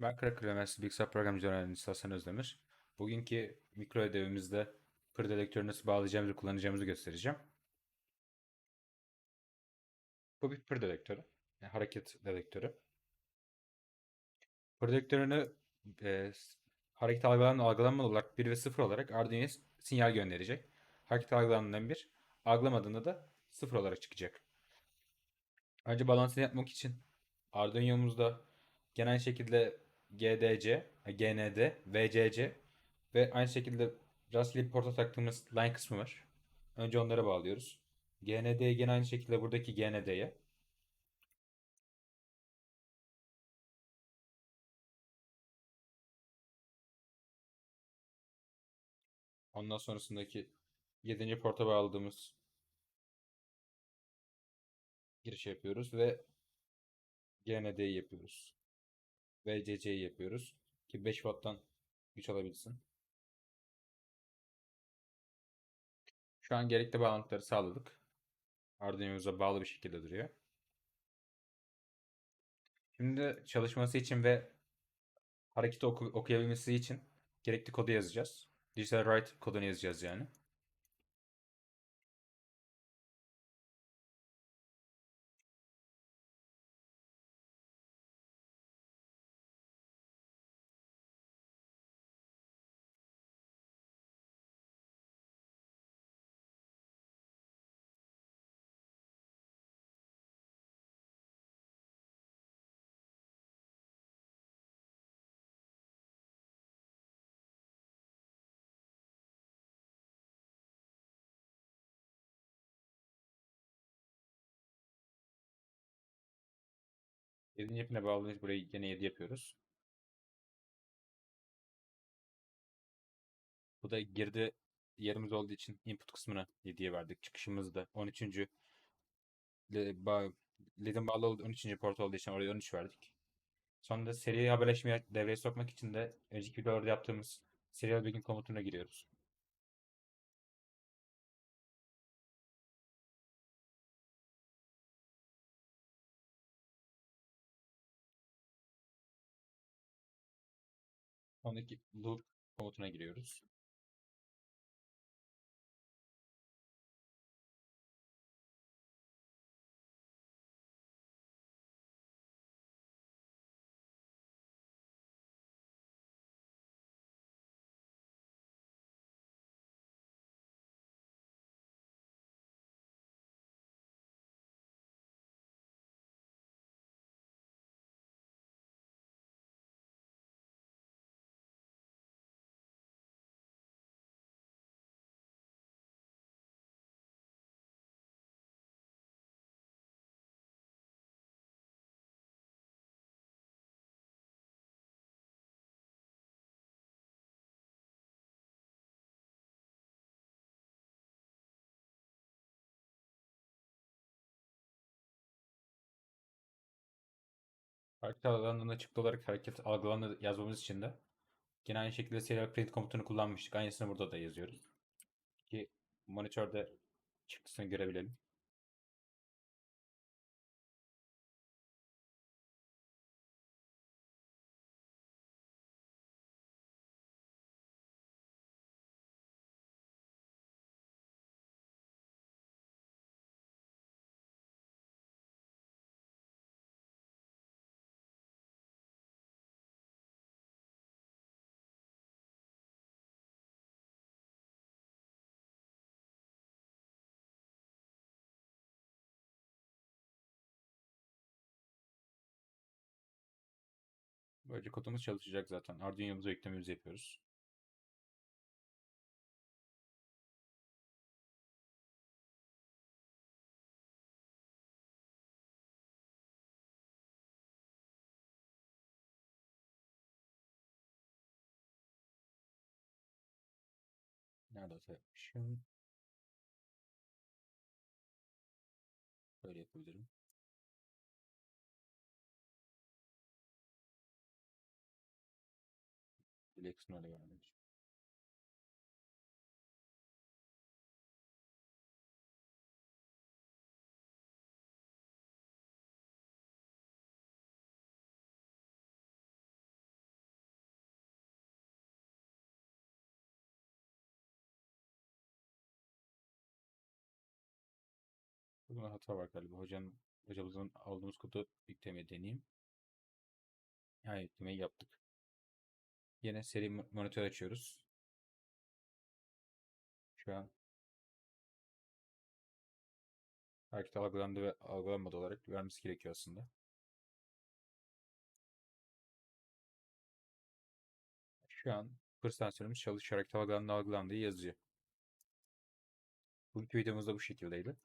Ben Karaköy Üniversitesi Bilgisayar Programcılığı Öğrencisi Hasan Özdemir. Bugünkü mikro ödevimizde pır dedektörü nasıl bağlayacağımızı, kullanacağımızı göstereceğim. Bu bir pır dedektörü. Yani hareket dedektörü. Pır dedektörünü e, hareket algılanan algılanma olarak 1 ve 0 olarak Arduino'ya sinyal gönderecek. Hareket algılandığında 1, algılamadığında da 0 olarak çıkacak. Önce balansını yapmak için Arduino'muzda genel şekilde GDC, GND, VCC ve aynı şekilde bir porta taktığımız line kısmı var. Önce onlara bağlıyoruz. GND'ye gene aynı şekilde buradaki GND'ye. Ondan sonrasındaki 7. porta bağladığımız girişi yapıyoruz ve GND'yi yapıyoruz. VCC'yi yapıyoruz ki 5 watt'tan güç alabilsin. Şu an gerekli bağlantıları sağladık. Arduino'muza bağlı bir şekilde duruyor. Şimdi çalışması için ve hareketi oku- okuyabilmesi için gerekli kodu yazacağız. Digital write kodunu yazacağız yani. Yedinci ipine bağlayınca burayı yine 7 yapıyoruz. Bu da girdi yerimiz olduğu için input kısmına 7'ye verdik. Çıkışımızda 13. le- ba- LED'in bağlı olduğu 13. port olduğu için oraya 13 verdik. Sonra da seri haberleşmeyi devreye sokmak için de önceki videolarda yaptığımız serial begin komutuna giriyoruz. Sonraki loop komutuna giriyoruz. Hareket alanına çıktı olarak hareket algılanı yazmamız için de yine aynı şekilde serial print komutunu kullanmıştık. Aynısını burada da yazıyoruz. Ki monitörde çıktısını görebilelim. Böylece kodumuz çalışacak zaten. Arduino'muza yüklememizi yapıyoruz. Nerede hata yapmışım? Böyle yapabilirim. electional evaluation. Buna hata var galiba. Hocam, hocamızın aldığımız kodu yükleme deneyim. Yani yüklemeyi yaptık. Yine seri mo- monitör açıyoruz. Şu an hareket algılandı ve algılanmadı olarak vermesi gerekiyor aslında. Şu an hırs sensörümüz çalışıyor. Hareket algılandı algılandığı yazıyor. Bugünkü videomuz da bu şekildeydi.